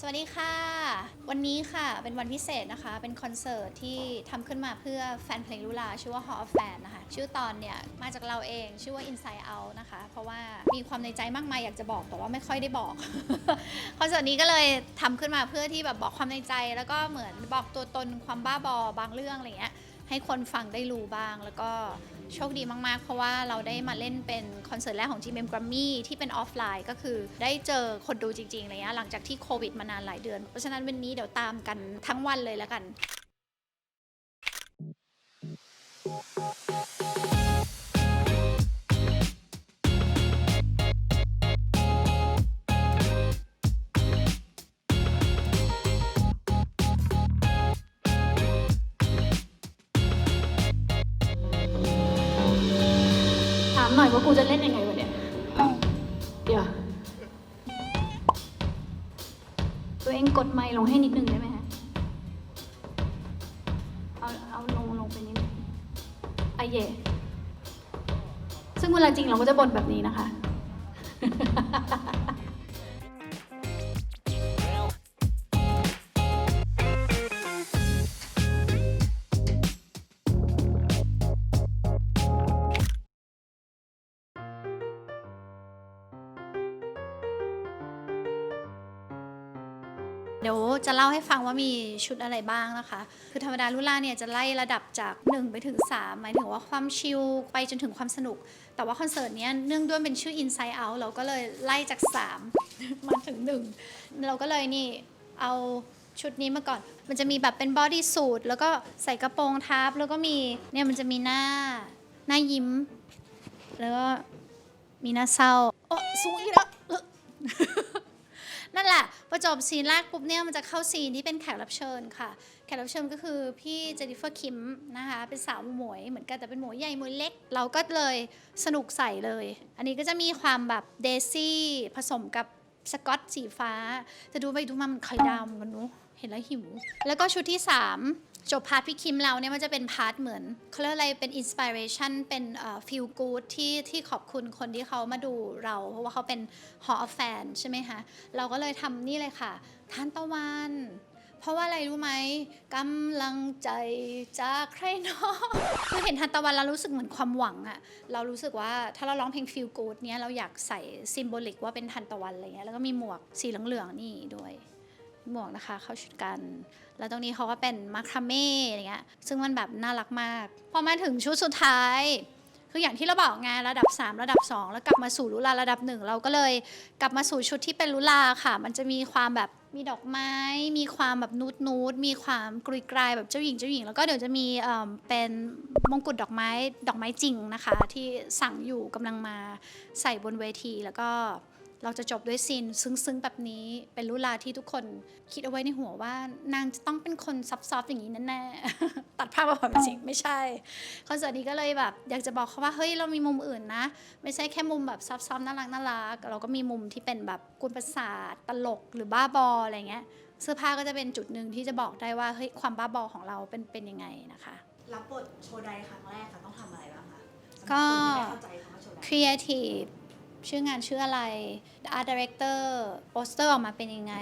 สวัสดีค่ะ วันนี้ค่ะเป็นวันพิเศษนะคะ เป็นคอนเสิร์ตที่ทำขึ้นมาเพื่อแฟนเพลงลุลา ชื่อว่า Hall of Fan นะคะ ชื่อตอนเนี่ย มาจากเราเองชื่อว่า Inside Out นะคะ เพราะว่ามีความในใจมากมายอยากจะบอกแต่ว่าไม่ค่อยได้บอก คอนเสิร์ตนี้ก็เลยทำขึ้นมาเพื่อที่แบบบอกความในใจ แล้วก็เหมือนบอกตัวตนความบ้าบอบางเรื่องอะไรเงี้ย ให้คนฟังได้รู้บ้าง แล้วก็โชคดีมากๆ เพราะว่าเราได้มาเล่นเป็นคอนเสิร์ตแรกของ GMM Grammy ที่เป็นออฟไลน์ก็คือได้เจอคนดูจริงๆอะไรเงี้ยหลังจากที่โควิดมานานหลายเดือน เพราะฉะนั้นวันนี้เดี๋ยวตามกันทั้งวันเลยแล้วกัน หน่อยว่ากูจะเล่นยังไงวะเนี่ยเดี๋ยวตัวเองกดไมค์ลงให้นิดนึงได้ไหมฮะ เอาเอาลงลงไปนิดนึงอะเย่ซึ่งเวลาจริงเราก็จะบ่นแบบนี้นะคะ ดี๋ยวจะเล่าให้ฟังว่ามีชุดอะไรบ้างนะคะ คือธรรมดาลุล่าเนี่ยจะไล่ระดับจาก 1 ไปถึง 3 หมายถึงว่าความชิลไปจนถึงความสนุก แต่ว่าคอนเสิร์ตเนี้ยเนื่องด้วยเป็นชื่อ Inside Out เราก็เลยไล่จาก 3 มาถึง 1 เราก็เลยนี่เอาชุดนี้มาก่อน มันจะมีแบบเป็นบอดี้สูทแล้วก็ใส่กระโปรงทับ แล้วก็มีเนี่ยมันจะมีหน้าหน้ายิ้ม แล้วก็มีหน้าเศร้าโอ้สูงอีกแล้วนั่นแหละ พอจบซีนแรกปุ๊บเนี่ยมันจะเข้าซีนที่เป็นแขกรับเชิญค่ะ แขกรับเชิญก็คือพี่เจนิเฟอร์คิมนะคะเป็นสาวหมวยเหมือนกันแต่เป็นหมวยใหญ่หมวยเล็ก เราก็เลยสนุกใส่เลย อันนี้ก็จะมีความแบบเดซี่ผสมกับสกอตสีฟ้า จะดูไปดูมามันไข่ดำกันนู้เห็นแล้วหิว แล้วก็ชุดที่ 3 จบพาร์ทพี่คิมเราเนี่ยมันจะเป็นพาร์ทเหมือนเขาเรียกอะไรเป็นอินสปิเรชันเป็นฟิลกูดที่ที่ขอบคุณคนที่เขามาดูเรา เพราะว่าเขาเป็น Hall of Fan ใช่ไหมคะ เราก็เลยทำนี่เลยค่ะทานตะวัน เพราะว่าอะไรรู้ไหมกำลังใจจากใครเนาะคือเห็นทานตะวันเรารู้สึกเหมือนความหวังอะเรารู้สึกว่าถ้าเราร้องเพลง Feel Good เนี้ยเราอยากใส่ซิมโบลิกว่าเป็นทานตะวันอะไรเงี้ยแล้วก็มีหมวกสีเหลืองๆนี่ด้วย หมวกนะคะ เข้าชุดกัน แล้วตรงนี้เขาก็เป็นมาคาเม่อะไรเงี้ยซึ่งมันแบบน่ารักมากพอมาถึงชุดสุดท้าย คืออย่างที่เราบอกไงระดับ 3 ระดับ 2 แล้วกลับมาสู่ลุลาระดับ 1 เราก็เลยกลับมาสู่ชุดที่เป็นลุลาค่ะ มันจะมีความแบบมีดอกไม้ มีความแบบนูดนูดมีความกรุยกรายแบบเจ้าหญิงเจ้าหญิง แล้วก็เดี๋ยวจะมีเอิ่มเป็นมงกุฎดอกไม้ดอกไม้จริงนะคะ ที่สั่งอยู่กำลังมาใส่บนเวทีแล้วก็ เราจะจบด้วยซีนซึ้งๆ แบบนี้เป็นลุลาที่ทุกคนคิดเอาไว้ในหัวว่านางจะต้องเป็นคนซับซ้อนอย่างนี้แน่ๆตัดภาพมาความจริงไม่ใช่คอนเสิร์ตนี้ก็เลยแบบ อยากจะบอกเขาว่าเฮ้ยเรามีมุมอื่นนะ ไม่ใช่แค่มุมแบบซับซ้อนน่ารักน่ารักเราก็มีมุมที่เป็นแบบกวนประสาทตลกหรือบ้าบออะไรเงี้ยเสื้อผ้าก็จะเป็นจุดหนึ่งที่จะบอกได้ว่าเฮ้ยความบ้าบอของเราเป็นเป็นยังไงนะคะรับบทโชว์ใดครั้งแรกค่ะต้องทำอะไรบ้างคะก็สำหรับคนที่ไชื่องานชื่ออะไร Art Director โปสเตอร์ออกมาเป็นยังไง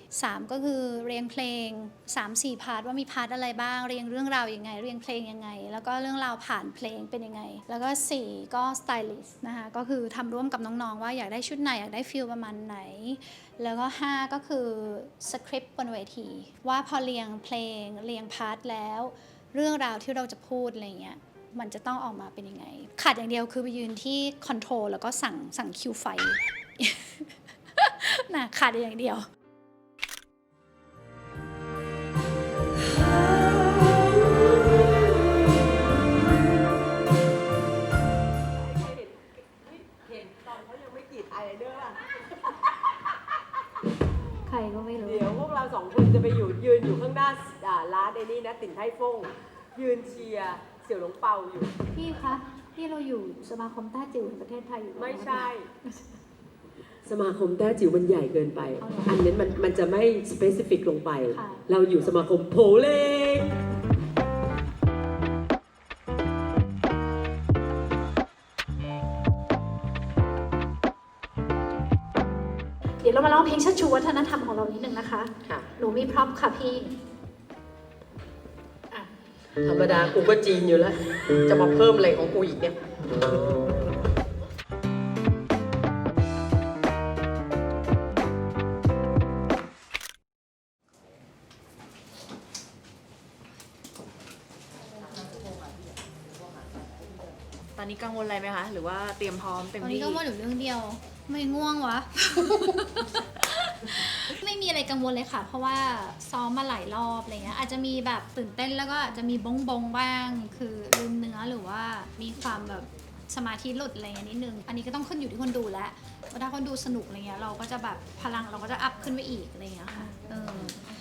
3 ก็คือเรียงเพลง 3 4 พาร์ทว่ามีพาร์ทอะไรบ้าง เรียงเรื่องราวยังไง เรียงเพลงยังไง แล้วก็เรื่องราวผ่านเพลงเป็นยังไง แล้วก็ 4 ก็ Stylist นะคะ ก็คือทำร่วมกับน้องๆ ว่าอยากได้ชุดไหน อยากได้ฟิลประมาณไหน แล้วก็ 5 ก็คือสคริปต์บนเวทีว่าพอเรียงเพลงเรียงพาร์ทแล้ว เรื่องราวที่เราจะพูดอะไรเงี้ย มันจะต้องออกมาเป็นยังไง ขาดอย่างเดียวคือไปยืนที่คอนโทรลแล้วก็สั่งสั่งคิวไฟนะขาดอย่างเดียว เสี่ยวหลงเปาอยู่ พี่คะที่เราอยู่สมาคมต้าจิ๋วแห่งประเทศไทยอยู่ไม่ใช่ สมาคมแต้จิ๋วมันใหญ่เกินไป อันนั้นมันมันจะไม่สเปซิฟิกลงไปเราอยู่สมาคมโพเล็กเดี๋ยวเรามาร้ององเพลงชัดชูวัฒนธรรมของเรานิดนึงนะคะ ค่ะ หนูมีพร็อพค่ะพี่อะ ธรรมดากูก็จีนอยู่แล้ว จะมาเพิ่มอะไรของกูอีกเนี่ย ตอนนี้กังวลอะไรไหมคะ หรือว่าเตรียมพร้อมเต็มตอนนี้ที่ ก็ว่าอยู่เรื่องเดียว ไม่ง่วงวะไม่มี อะไรกังวลเลยค่ะ เพราะว่าซ้อมมาหลายรอบอะไรเงี้ยอาจจะมีแบบตื่นเต้นแล้วก็อาจจะมีบงบงบ้าง คือลืมเนื้อหรือว่ามีความแบบสมาธิหลุดอะไรเงี้ยนิดนึง อันนี้ก็ต้องขึ้นอยู่ที่คนดูแล้วถ้าคนดูสนุกอะไรเงี้ยเราก็จะแบบพลังเราก็จะอัพขึ้นไปอีกอะไรเงี้ยค่ะเออ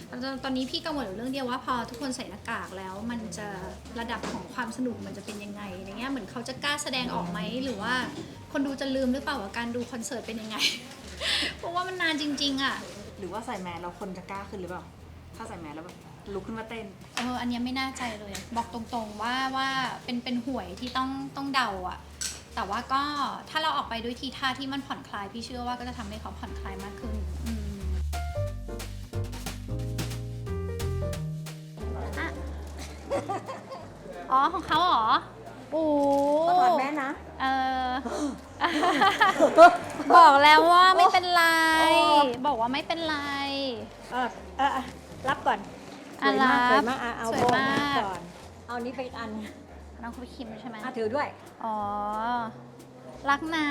ตอนตอนนี้พี่กังวลอยู่เรื่องเดียวว่าพอทุกคนใส่หน้ากากแล้วมันจะระดับของความสนุกมันจะเป็นยังไงอะไรเงี้ยเหมือนเขาจะกล้าแสดงออกไหมหรือว่าคนดูจะลืมหรือเปล่าว่าการดูคอนเสิร์ตเป็นยังไง เพราะว่ามันนานจริง ๆอะ หรือว่าใส่แมสแล้วคนจะกล้าขึ้นหรือเปล่า ถ้าใส่แมสแล้วแบบลุกขึ้นมาเต้น เอออันเนี้ยไม่น่าใจเลย บอกตรงๆว่าว่าเป็นเป็นหวยที่ต้องต้องเดาอะแต่ว่าก็ถ้าเราออกไปด้วยทีท่าที่มันผ่อนคลาย พี่เชื่อว่าก็จะทำให้เขาผ่อนคลายมากขึ้นอืมอะอ๋อของเขาเหรอ โอ้ก็ถอดแม่นะ เออ บอกแล้วว่าไม่เป็นไร โอ้ บอกว่าไม่เป็นไร เออเออเออรับก่อนสอะวยมากรับสวยมากอะเอาสวยโบมาก ก่อน เอานี้ไปอีกอันน้องคุณคิมใช่ไหมอะถือด้วย อ๋อ รักนะ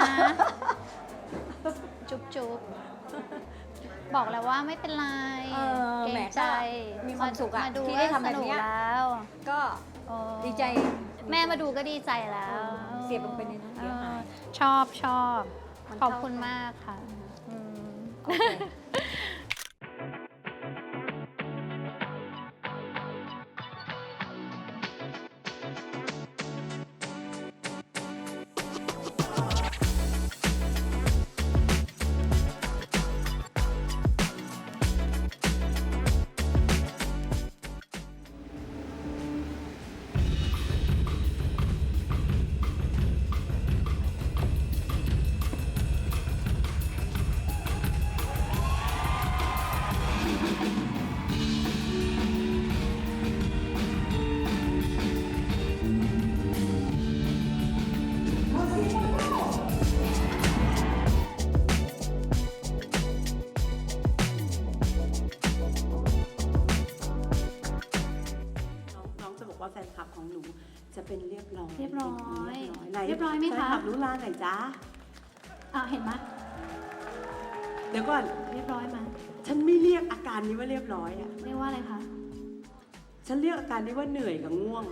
จุ๊บจุ๊บบอกแล้วว่าไม่เป็นไรเออเกรแหมงใจก็มีความสุขอะมาดูที่ได้ทำแบบสนุกเนี้ยแล้วก็โอ้ดีใจ แม่มาดูก็ดีใจแล้วเสียบลงไปในนั้นเดี๋ยวหาย เออชอบชอบมันขอบเข้าคุณกันมากค่ะอืม โอเค เป็นเรียบร้อยเรียบร้อยไหนเรียบร้อยไหมคะแฟนคลับรู้ลาไหนจ๊ะอะเห็นไหมเดี๋ยวก่อนเรียบร้อยไหมฉันไม่เรียกอาการนี้ว่าเรียบร้อยอะเรียกว่าอะไรคะฉันเรียกอาการนี้ว่าเหนื่อยกับง่วง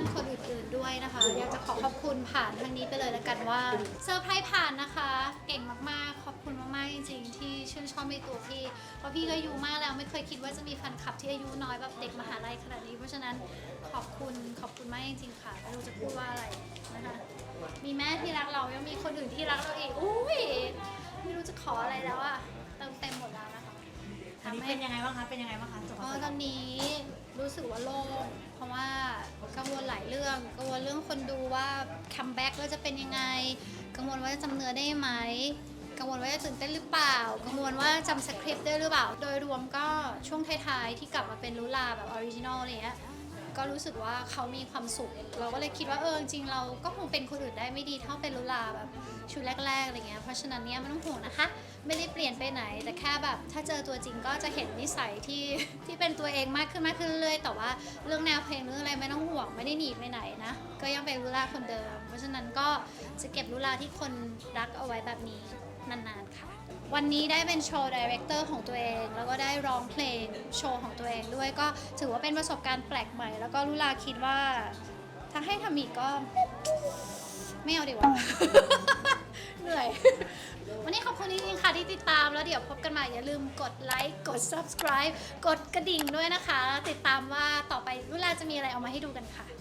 นคนอื่นๆด้วยนะคะ อยากจะขอขอบคุณผ่านทางนี้ไปเลยละกันว่าเซอร์ไพรส์ผ่านนะคะ เก่งมากๆ ขอบคุณมากๆจริงๆ ที่ชื่นชอบในตัวพี่ เพราะพี่ก็อายุมากแล้วไม่เคยคิดว่าจะมีแฟนคลับที่อายุน้อยแบบเด็กมหาลัยขนาดนี้ เพราะฉะนั้นขอบคุณขอบคุณมากจริงๆค่ะไม่รู้จะพูดว่าอะไรนะคะมีแม่ที่รักเรายังมีคนอื่นที่รักเราอีกอุ้ยไม่รู้จะขออะไรแล้วอะเติมเต็มหมดแล้วนะคะ อันนี้ทำให้เป็นยังไงบ้างคะ เป็นยังไงบ้างคะจบก็ตอนนี้ รู้สึกว่าโล่งเพราะว่ากังวลหลายเรื่องกังวลเรื่องคนดูว่าคัมแบ็กแล้วจะเป็นยังไง กังวลว่าจะจำเนื้อได้ไหมกังวลว่าจะตื่นเต้นหรือเปล่า กังวลว่าจำสคริปต์ได้หรือเปล่า โดยรวมก็ช่วงท้ายๆที่กลับมาเป็นลุลาแบบออริจินอลอะไรเงี้ยก็รู้สึกว่าเขามีความสุข เราก็เลยคิดว่าเออจริงเราก็คงเป็นคนอื่นได้ไม่ดีเท่าเป็นลุลาแบบชุดแรกๆอะไรเงี้ยเพราะฉะนั้นเนี่ยไม่ต้องห่วงนะคะ ไม่ได้เปลี่ยนไปไหน แต่แค่แบบถ้าเจอตัวจริงก็จะเห็นนิสัยที่ที่เป็นตัวเองมากขึ้นมากขึ้นเรื่อยแต่ว่าเรื่องแนวเพลงเรื่องอะไรไม่ต้องห่วงไม่ได้หนีไปไหนนะ ก็ยังเป็นลุลาคนเดิม เพราะฉะนั้นก็จะเก็บลุลาที่คนรักเอาไว้แบบนี้นานๆค่ะ วันนี้ได้เป็นโชว์ดีเรคเตอร์ของตัวเอง แล้วก็ได้ร้องเพลงโชว์ของตัวเองด้วยก็ถือว่าเป็นประสบการณ์แปลกใหม่ แล้วก็ลุลาคิดว่าถ้าให้ทำอีกก็ ไม่เอาดีกว่า นนี้เอบคุณจริงค่ะที่ติดตามแล้วเดี๋ยวพบกันใหม่อย่าลืมกดไลค์กด subscribe กดกระดิ่งด้วยนะคะ ติดตามว่าต่อไปลุลาจะมีอะไรเอามาให้ดูกันค่ะ